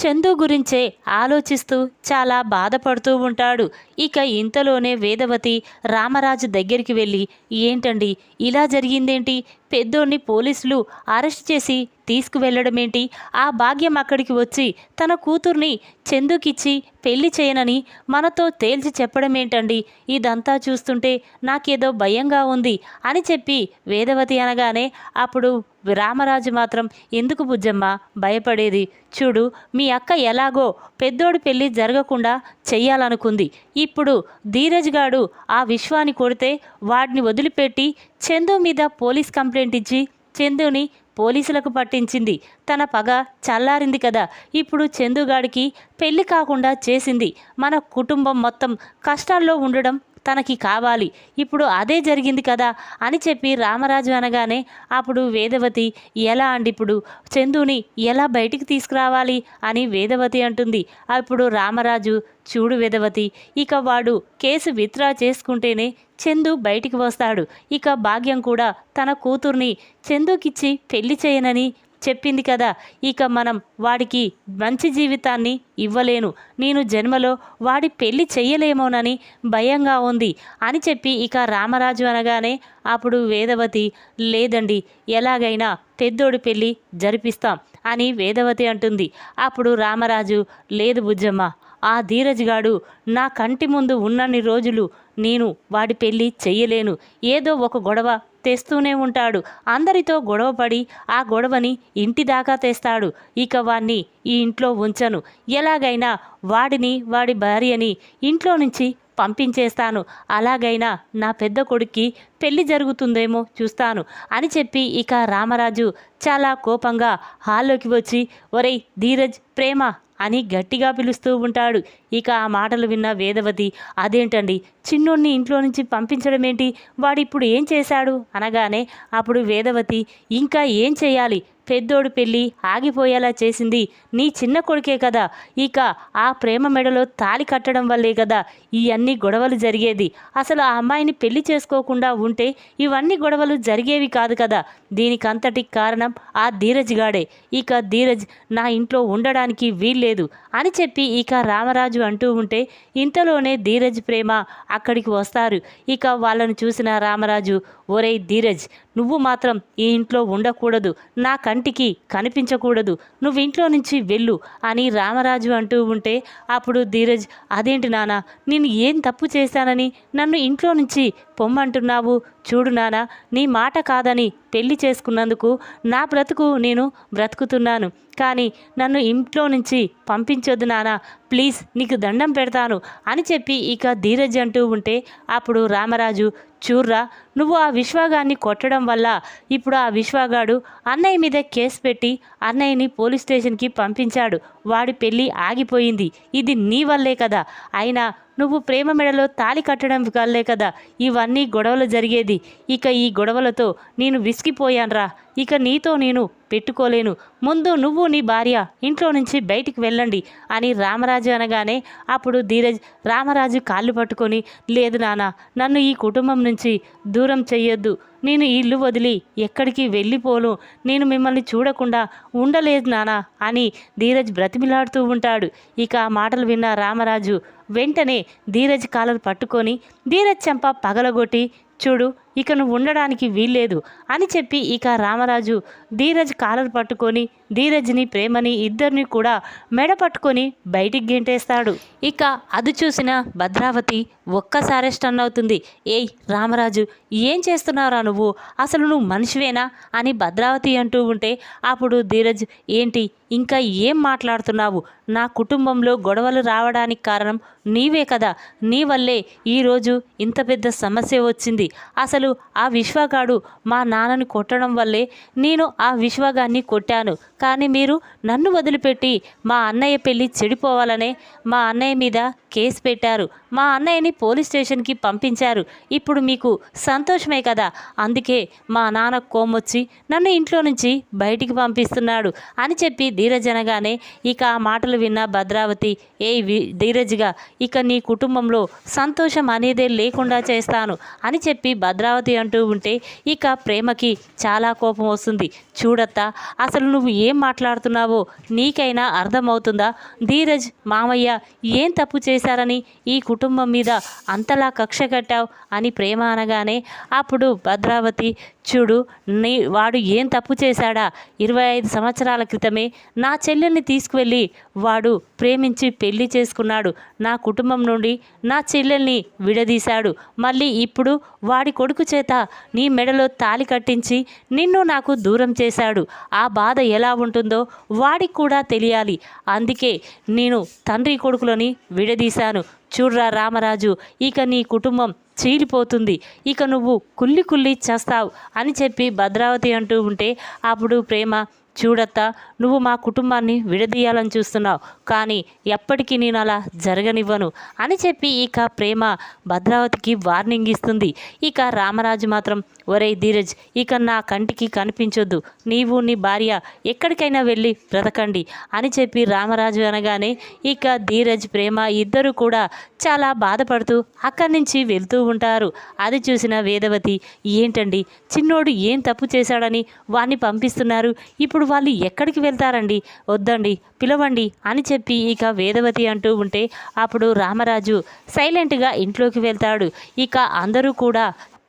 చందు గురించే ఆలోచిస్తూ చాలా బాధపడుతూ ఉంటాడు. ఇక ఇంతలోనే వేదవతి రామరాజు దగ్గరికి వెళ్ళి ఏంటండి ఇలా జరిగిందేంటి? పెద్దోడిని పోలీసులు అరెస్ట్ చేసి తీసుకువెళ్ళడమేంటి? ఆ భాగ్యం అక్కడికి వచ్చి తన కూతుర్ని చందుకిచ్చి పెళ్ళి చేయనని మనతో తేల్చి చెప్పడమేంటండి? ఇదంతా చూస్తుంటే నాకేదో భయంగా ఉంది అని చెప్పి వేదవతి అనగానే అప్పుడు రామరాజు మాత్రం ఎందుకు బుజ్జమ్మ? భయపడేది. చూడు మీ అక్క ఎలాగో పెద్దోడి పెళ్ళి జరగకుండా చెయ్యాలనుకుంది. ఇప్పుడు ధీరజ్ గాడు ఆ విశ్వాన్ని కొడితే వాడిని వదిలిపెట్టి చందు మీద పోలీస్ కంప్లైంట్ ఇచ్చి చందుని పోలీసులకు పట్టించింది. తన పగ చల్లారింది కదా. ఇప్పుడు చందుగాడికి పెళ్ళి కాకుండా చేసింది. మన కుటుంబం మొత్తం కష్టాల్లో ఉండడం తనకి కావాలి. ఇప్పుడు అదే జరిగింది కదా అని చెప్పి రామరాజు అనగానే అప్పుడు వేదవతి ఎలా అండి ఇప్పుడు? చందుని ఎలా బయటికి తీసుకురావాలి? అని వేదవతి అంటుంది. అప్పుడు రామరాజు చూడు వేదవతి ఇక వాడు కేసు విత్డ్రా చేసుకుంటేనే చందు బయటికి వస్తాడు. ఇక భాగ్యం కూడా తన కూతుర్ని చందుకిచ్చి పెళ్ళి చేయనని చెప్పింది కదా. ఇక మనం వాడికి మంచి జీవితాన్ని ఇవ్వలేను. నేను జన్మలో వాడి పెళ్ళి చెయ్యలేమోనని భయంగా ఉంది అని చెప్పి ఇక రామరాజు అనగానే అప్పుడు వేదవతి లేదండి ఎలాగైనా పెద్దోడి పెళ్ళి జరిపిస్తాం అని వేదవతి అంటుంది. అప్పుడు రామరాజు లేదు బుజ్జమ్మ ఆ ధీరజ్గాడు నా కంటి ముందు ఉన్నన్ని రోజులు నేను వాడి పెళ్ళి చెయ్యలేను. ఏదో ఒక గొడవ తెస్తూనే ఉంటాడు. అందరితో గొడవపడి ఆ గొడవని ఇంటి దాకా తెస్తాడు. ఇక వాణ్ణి ఈ ఇంట్లో ఉంచను. ఎలాగైనా వాడిని వాడి భార్యని ఇంట్లో నుంచి పంపించేస్తాను. అలాగైనా నా పెద్ద కొడుక్కి పెళ్ళి జరుగుతుందేమో చూస్తాను అని చెప్పి ఇక రామరాజు చాలా కోపంగా హాల్లోకి వచ్చి ఒరేయ్ ధీరజ్ ప్రేమ అని గట్టిగా పిలుస్తూ ఉంటాడు. ఇక ఆ మాటలు విన్న వేదవతి అదేంటండి? చిన్నోడిని ఇంట్లో నుంచి పంపించడం ఏంటి వాడిప్పుడు ఏం చేశాడు? అనగానే అప్పుడు వేదవతి ఇంకా ఏం చేయాలి? పెద్దోడు పెళ్ళి ఆగిపోయేలా చేసింది నీ చిన్న కొడుకే కదా. ఇక ఆ ప్రేమ మెడలో తాలి కట్టడం వల్లే కదా ఇవన్నీ గొడవలు జరిగేది. అసలు ఆ అమ్మాయిని పెళ్ళి చేసుకోకుండా ఉంటే ఇవన్నీ గొడవలు జరిగేవి కాదు కదా. దీనికంతటి కారణం ఆ ధీరజ్గాడే ఇక ధీరజ్ నా ఇంట్లో ఉండడానికి వీల్లేదు అని చెప్పి ఇక రామరాజు అంటూ ఉంటే ఇంతలోనే ధీరజ్ ప్రేమ అక్కడికి వస్తారు. ఇక వాళ్ళను చూసిన రామరాజు ఒరేయ్ ధీరజ్ నువ్వు మాత్రం ఈ ఇంట్లో ఉండకూడదు నా కంటికి కనిపించకూడదు నువ్వు ఇంట్లో నుంచి వెళ్ళు అని రామరాజు అంటూ ఉంటే అప్పుడు ధీరజ్ అదేంటి నాన్న నేను ఏం తప్పు చేశానని నన్ను ఇంట్లో నుంచి పొమ్మంటున్నావు? చూడు నాన్న నీ మాట కాదని పెళ్ళి చేసుకున్నందుకు నా బ్రతుకు నేను బ్రతుకుతున్నాను. కానీ నన్ను ఇంట్లో నుంచి పంపించొద్దు నాన్న ప్లీజ్ నీకు దండం పెడతాను అని చెప్పి ఇక ధీరజ్ అంటూ ఉంటే అప్పుడు రామరాజు చూర్రా నువ్వు ఆ విశ్వాగాన్ని కొట్టడం వల్ల ఇప్పుడు ఆ విశ్వాగాడు అన్నయ్య మీద కేసు పెట్టి అన్నయ్యని పోలీస్ స్టేషన్కి పంపించాడు. వాడి పెళ్ళి ఆగిపోయింది. ఇది నీ వల్లే కదా. అయినా నువ్వు ప్రేమ మెడలో తాలి కట్టడం వల్లే కదా ఇవన్నీ గొడవలు జరిగేది. ఇక ఈ గొడవలతో నేను విసిగిపోయాన్రా. ఇక నీతో నేను పెట్టుకోలేను. ముందు నువ్వు నీ భార్య ఇంట్లో నుంచి బయటికి వెళ్ళండి అని రామరాజు అనగానే అప్పుడు ధీరజ్ రామరాజు కాళ్ళు పట్టుకొని లేదు నాన్న నన్ను ఈ కుటుంబం నుంచి దూరం చెయ్యొద్దు. నేను ఈ ఇల్లు వదిలి ఎక్కడికి వెళ్ళిపోను. నేను మిమ్మల్ని చూడకుండా ఉండలేదు నానా అని ధీరజ్ బ్రతిమిలాడుతూ ఉంటాడు. ఇక ఆ మాటలు విన్న రామరాజు వెంటనే ధీరజ్ కాలలు పట్టుకొని ధీరజ్ చెంప పగలగొట్టి చూడు ఇక నువ్వు ఉండడానికి వీల్లేదు అని చెప్పి ఇక రామరాజు ధీరజ్ కాలర్ పట్టుకొని ధీరజ్ని ప్రేమని ఇద్దరిని కూడా మెడ పట్టుకొని బయటికి గెంటేస్తాడు. ఇక అది చూసిన భద్రావతి ఒక్కసారి స్టన్ అవుతుంది. ఏయ్ రామరాజు ఏం చేస్తున్నారా నువ్వు? అసలు నువ్వు మనిషివేనా? అని భద్రావతి అంటూ ఉంటే అప్పుడు ధీరజ్ ఏంటి? ఇంకా ఏం మాట్లాడుతున్నావు? నా కుటుంబంలో గొడవలు రావడానికి కారణం నీవే కదా. నీ వల్లే ఈరోజు ఇంత పెద్ద సమస్య వచ్చింది. అసలు ఆ విశ్వగాడు మా నాన్నని కొట్టడం వల్లే నేను ఆ విశ్వగాన్ని కొట్టాను. కానీ మీరు నన్ను వదిలిపెట్టి మా అన్నయ్య పెళ్ళి చెడిపోవాలనే మా అన్నయ్య మీద కేసు పెట్టారు. మా అన్నయ్యని పోలీస్ స్టేషన్కి పంపించారు. ఇప్పుడు మీకు సంతోషమే కదా? అందుకే మా నాన్న కోమొచ్చి నన్ను ఇంట్లో నుంచి బయటికి పంపిస్తున్నాడు అని చెప్పి ధీరజ్ అనగానే ఇక ఆ మాటలు విన్న భద్రావతి ఏ వి- ధీరజ్గా ఇక నీ కుటుంబంలో సంతోషం అనేదే లేకుండా చేస్తాను అని చెప్పి భద్రావతి అంటూ ఉంటే ఇక ప్రేమకి చాలా కోపం వస్తుంది. చూడత్తా అసలు నువ్వు ఏ ఏం మాట్లాడుతున్నావో నీకైనా అర్థమవుతుందా? ధీరజ్ మామయ్య ఏం తప్పు చేశారని ఈ కుటుంబం మీద అంతలా కక్ష కట్టావు అని ప్రేమ అనగానే అప్పుడు భద్రావతి చూడు నీ వాడు ఏం తప్పు చేశాడా? ఇరవై ఐదు సంవత్సరాల క్రితమే నా చెల్లెల్ని తీసుకువెళ్ళి వాడు ప్రేమించి పెళ్ళి చేసుకున్నాడు. నా కుటుంబం నుండి నా చెల్లెల్ని విడదీశాడు. మళ్ళీ ఇప్పుడు వాడి కొడుకు చేత నీ మెడలో తాలి కట్టించి నిన్ను నాకు దూరం చేశాడు. ఆ బాధ ఎలా ఉంటుందో వాడికి కూడా తెలియాలి. అందుకే నేను తండ్రి కొడుకులని విడదీశాను. చూడ్రా రామరాజు ఇక నీ కుటుంబం చీలిపోతుంది. ఇక నువ్వు కుల్లి కుల్లి చేస్తావు అని చెప్పి భద్రావతి అంటూ ఉంటే అప్పుడు ప్రేమ చూడత్తా నువ్వు మా కుటుంబాన్ని విడదీయాలని చూస్తున్నావు కానీ ఎప్పటికీ నేను అలా జరగనివ్వను అని చెప్పి ఇక ప్రేమ భద్రావతికి వార్నింగ్ ఇస్తుంది. ఇక రామరాజు మాత్రం ఒరే ధీరజ్ ఇక నా కంటికి కనిపించొద్దు. నీవు నీ భార్య ఎక్కడికైనా వెళ్ళి బ్రతకండి అని చెప్పి రామరాజు అనగానే ఇక ధీరజ్ ప్రేమ ఇద్దరు కూడా చాలా బాధపడుతూ అక్కడి నుంచి వెళ్తూ ఉంటారు. అది చూసిన వేదవతి ఏంటండి? చిన్నోడు ఏం తప్పు చేశాడని వాణ్ణి పంపిస్తున్నారు? ఇప్పుడు వాళ్ళు ఎక్కడికి వెళ్తారండి? వద్దండి పిలవండి అని చెప్పి ఇక వేదవతి అంటూ ఉంటే అప్పుడు రామరాజు సైలెంట్గా ఇంట్లోకి వెళ్తాడు. ఇక అందరూ కూడా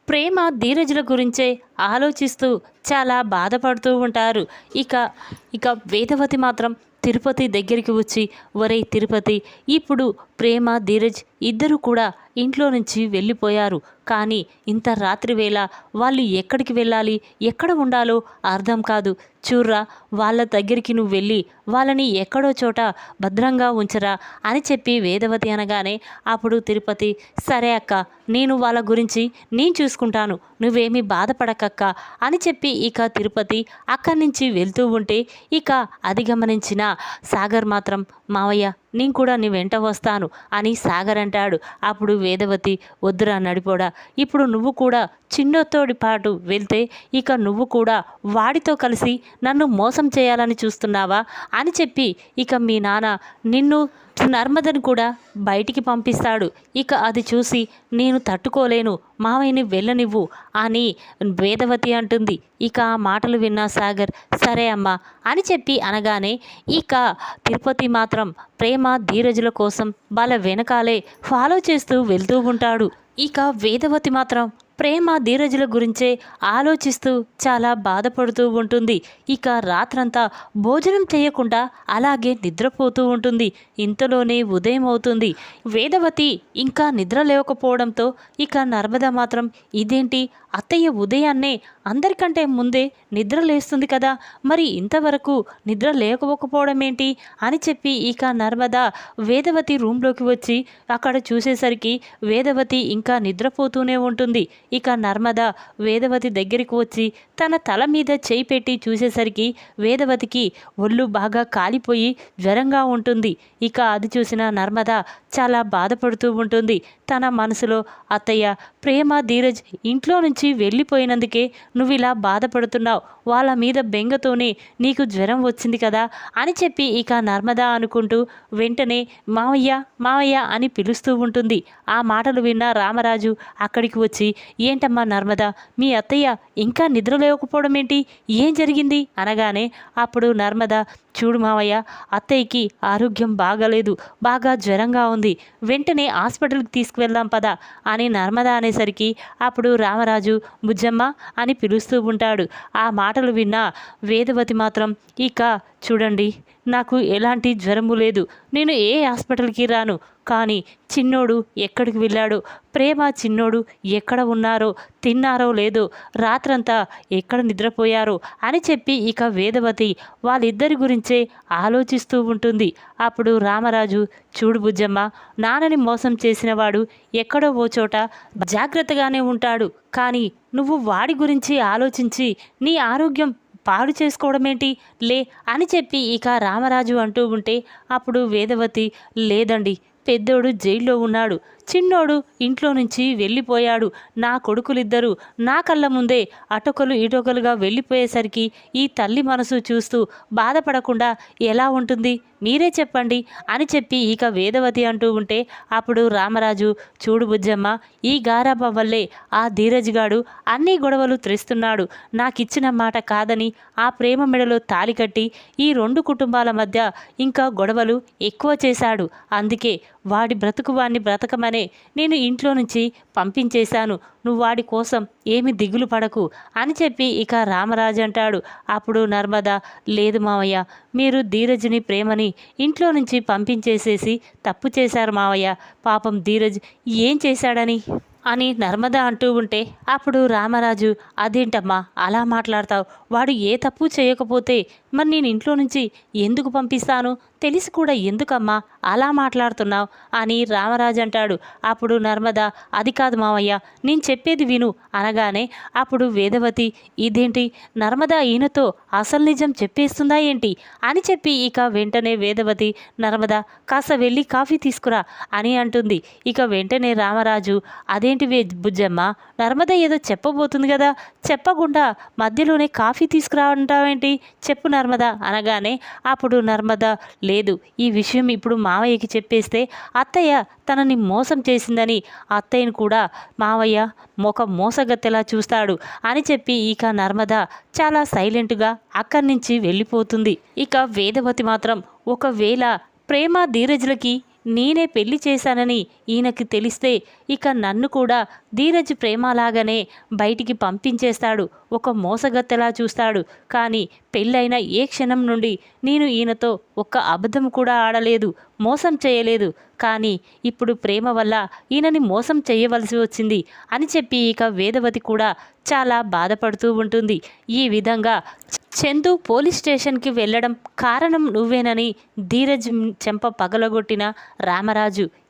ప్రేమ ధీరజుల గురించే ఆలోచిస్తూ చాలా బాధపడుతూ ఉంటారు. ఇక ఇక వేదవతి మాత్రం తిరుపతి దగ్గరికి వచ్చి ఒరే తిరుపతి ఇప్పుడు ప్రేమ ధీరజ్ ఇద్దరు కూడా ఇంట్లో నుంచి వెళ్ళిపోయారు. కానీ ఇంత రాత్రి వేళ వాళ్ళు ఎక్కడికి వెళ్ళాలి? ఎక్కడ ఉండాలో అర్థం కాదు. చూర్రా వాళ్ళ దగ్గరికి నువ్వు వెళ్ళి వాళ్ళని ఎక్కడో చోట భద్రంగా ఉంచరా అని చెప్పి వేదవతి అనగానే అప్పుడు తిరుపతి సరే అక్క నేను వాళ్ళ గురించి నేను చూసుకుంటాను. నువ్వేమీ బాధపడకక్క అని చెప్పి ఇక తిరుపతి అక్కడి నుంచి వెళ్తూ ఉంటే ఇక అది గమనించిన సాగర్ మాత్రం మావయ్య నేను కూడా నీ వెంట వస్తాను అని సాగర్ అంటాడు. అప్పుడు వేదవతి వద్దురా నడిపోడా ఇప్పుడు నువ్వు కూడా చిన్నతోడి పాటు వెళ్తే ఇక నువ్వు కూడా వాడితో కలిసి నన్ను మోసం చేయాలని చూస్తున్నావా అని చెప్పి ఇక మీ నాన్న నిన్ను నర్మదని కూడా బయటికి పంపిస్తాడు. ఇక అది చూసి నేను తట్టుకోలేను. మావయ్యని వెళ్ళనివ్వు అని వేదవతి అంటుంది. ఇక ఆ మాటలు విన్న సాగర్ సరే అమ్మా అని చెప్పి అనగానే ఇక తిరుపతి మాత్రం ప్రేమ ధీరజుల కోసం వాళ్ళ వెనకాలే ఫాలో చేస్తూ వెళ్తూ ఉంటాడు. ఇక వేదవతి మాత్రం ప్రేమ ధీరజుల గురించే ఆలోచిస్తూ చాలా బాధపడుతూ ఉంటుంది. ఇక రాత్రంతా భోజనం చేయకుండా అలాగే నిద్రపోతూ ఉంటుంది. ఇంతలోనే ఉదయం అవుతుంది. వేదవతి ఇంకా నిద్ర లేవకపోవడంతో ఇక నర్మద మాత్రం ఇదేంటి? అత్తయ్య ఉదయాన్నే అందరికంటే ముందే నిద్ర లేస్తుంది కదా మరి ఇంతవరకు నిద్ర లేకపోకపోవడం ఏంటి అని చెప్పి ఇక నర్మద వేదవతి రూమ్లోకి వచ్చి అక్కడ చూసేసరికి వేదవతి ఇంకా నిద్రపోతూనే ఉంటుంది. ఇక నర్మద వేదవతి దగ్గరికి వచ్చి తన తల మీద చేయి పెట్టి చూసేసరికి వేదవతికి ఒళ్ళు బాగా కాలిపోయి జ్వరంగా ఉంటుంది. ఇక అది చూసిన నర్మద చాలా బాధపడుతూ ఉంటుంది. తన మనసులో అత్తయ్య ప్రేమ ధీరజ్ ఇంట్లో నుంచి వెళ్ళిపోయినందుకే నువ్వు ఇలా బాధపడుతున్నావు. వాళ్ళ మీద బెంగతోనే నీకు జ్వరం వచ్చింది కదా అని చెప్పి ఇక నర్మదా అనుకుంటూ వెంటనే మావయ్య మావయ్య అని పిలుస్తూ ఉంటుంది. ఆ మాటలు విన్న రామరాజు అక్కడికి వచ్చి ఏంటమ్మా నర్మదా మీ అత్తయ్య ఇంకా నిద్ర లేకపోవడం ఏంటి ఏం జరిగింది? అనగానే అప్పుడు నర్మదా చూడు మావయ్య అత్తయ్యకి ఆరోగ్యం బాగాలేదు బాగా జ్వరంగా ఉంది. వెంటనే హాస్పిటల్కి తీసుకువెళ్దాం పదా అని నర్మద అనేసరికి అప్పుడు రామరాజు బుజ్జమ్మ అని పిలుస్తూ ఉంటాడు. ఆ మాటలు విన్న వేదవతి మాత్రం ఇక చూడండి నాకు ఎలాంటి జ్వరము లేదు. నేను ఏ హాస్పిటల్కి రాను. కానీ చిన్నోడు ఎక్కడికి వెళ్ళాడు ప్రేమ చిన్నోడు ఎక్కడ ఉన్నారో తిన్నారో లేదో రాత్రంతా ఎక్కడ నిద్రపోయారో అని చెప్పి ఇక వేదవతి వాళ్ళిద్దరి గురించే ఆలోచిస్తూ ఉంటుంది. అప్పుడు రామరాజు చూడు బుజ్జమ్మ నాన్నని మోసం చేసినవాడు ఎక్కడో ఓ చోట జాగ్రత్తగానే ఉంటాడు. కానీ నువ్వు వాడి గురించి ఆలోచించి నీ ఆరోగ్యం పాడు చేసుకోవడం ఏంటి లే అని చెప్పి ఇక రామరాజు అంటూ ఉంటే అప్పుడు వేదవతి లేదండి పెద్దోడు జైల్లో ఉన్నాడు. చిన్నోడు ఇంట్లో నుంచి వెళ్ళిపోయాడు. నా కొడుకులిద్దరూ నా కళ్ళ ముందే అటొకలు ఇటొకలుగా వెళ్ళిపోయేసరికి ఈ తల్లి మనసు చూస్తూ బాధపడకుండా ఎలా ఉంటుంది? మీరే చెప్పండి అని చెప్పి ఇక వేదవతి అంటూ ఉంటే అప్పుడు రామరాజు చూడు బుజ్జమ్మ ఈ గారాబం వల్లే ఆ ధీరజ్ గాడు అన్ని గొడవలు తెస్తున్నాడు నాకిచ్చిన మాట కాదని ఆ ప్రేమ మెడలో తాలి కట్టి ఈ రెండు కుటుంబాల మధ్య ఇంకా గొడవలు ఎక్కువ చేశాడు. అందుకే వాడి బ్రతుకు వాడిని బ్రతకమనే నేను ఇంట్లో నుంచి పంపించేశాను. నువ్వు వాడి కోసం ఏమి దిగులు పడకు అని చెప్పి ఇక రామరాజు అంటాడు. అప్పుడు నర్మద లేదు మావయ్య మీరు ధీరజ్ని ప్రేమని ఇంట్లో నుంచి పంపించేసేసి తప్పు చేశారు మావయ్య. పాపం ధీరజ్ ఏం చేశాడని? అని నర్మద అంటూ ఉంటే అప్పుడు రామరాజు అదేంటమ్మా అలా మాట్లాడతావు? వాడు ఏ తప్పు చేయకపోతే మరి నేను ఇంట్లో నుంచి ఎందుకు పంపిస్తాను? తెలిసి కూడా ఎందుకమ్మా అలా మాట్లాడుతున్నావు? అని రామరాజు అంటాడు. అప్పుడు నర్మద అది కాదు మావయ్య నేను చెప్పేది విను అనగానే అప్పుడు వేదవతి ఇదేంటి? నర్మద ఈయనతో అసలు నిజం చెప్పేస్తుందా ఏంటి? అని చెప్పి ఇక వెంటనే వేదవతి నర్మద కాస్త వెళ్ళి కాఫీ తీసుకురా అని అంటుంది. ఇక వెంటనే రామరాజు అదేంటి వే బుజ్జమ్మ? నర్మద ఏదో చెప్పబోతుంది కదా చెప్పకుండా మధ్యలోనే కాఫీ తీసుకురావంటావేంటి చెప్పు నర్మద అనగానే అప్పుడు నర్మద లేదు ఈ విషయం ఇప్పుడు మావయ్యకి చెప్పేస్తే అత్తయ్య తనని మోసం చేసిందని అత్తయ్యను కూడా మావయ్య ఒక మోసగత్తెలా చూస్తాడు అని చెప్పి ఇక నర్మద చాలా సైలెంట్గా అక్కడి నుంచి వెళ్ళిపోతుంది. ఇక వేదవతి మాత్రం ఒకవేళ ప్రేమ ధీరజులకి నేనే పెళ్ళి చేశానని ఈయనకి తెలిస్తే ఇక నన్ను కూడా ధీరజ్ ప్రేమలాగానే బయటికి పంపించేస్తాడు. ఒక మోసగత్తెలా చూస్తాడు. కానీ పెళ్ళైన ఏ క్షణం నుండి నేను ఈయనతో ఒక్క అబద్ధం కూడా ఆడలేదు మోసం చేయలేదు. కానీ ఇప్పుడు ప్రేమ వల్ల ఈయనని మోసం చేయవలసి వచ్చింది అని చెప్పి ఇక వేదవతి కూడా చాలా బాధపడుతూ ఉంటుంది. ఈ విధంగా చందు పోలీస్ స్టేషన్కి వెళ్ళడం కారణం నువ్వేనని ధీరజ్ చెంప పగలగొట్టిన రామరాజు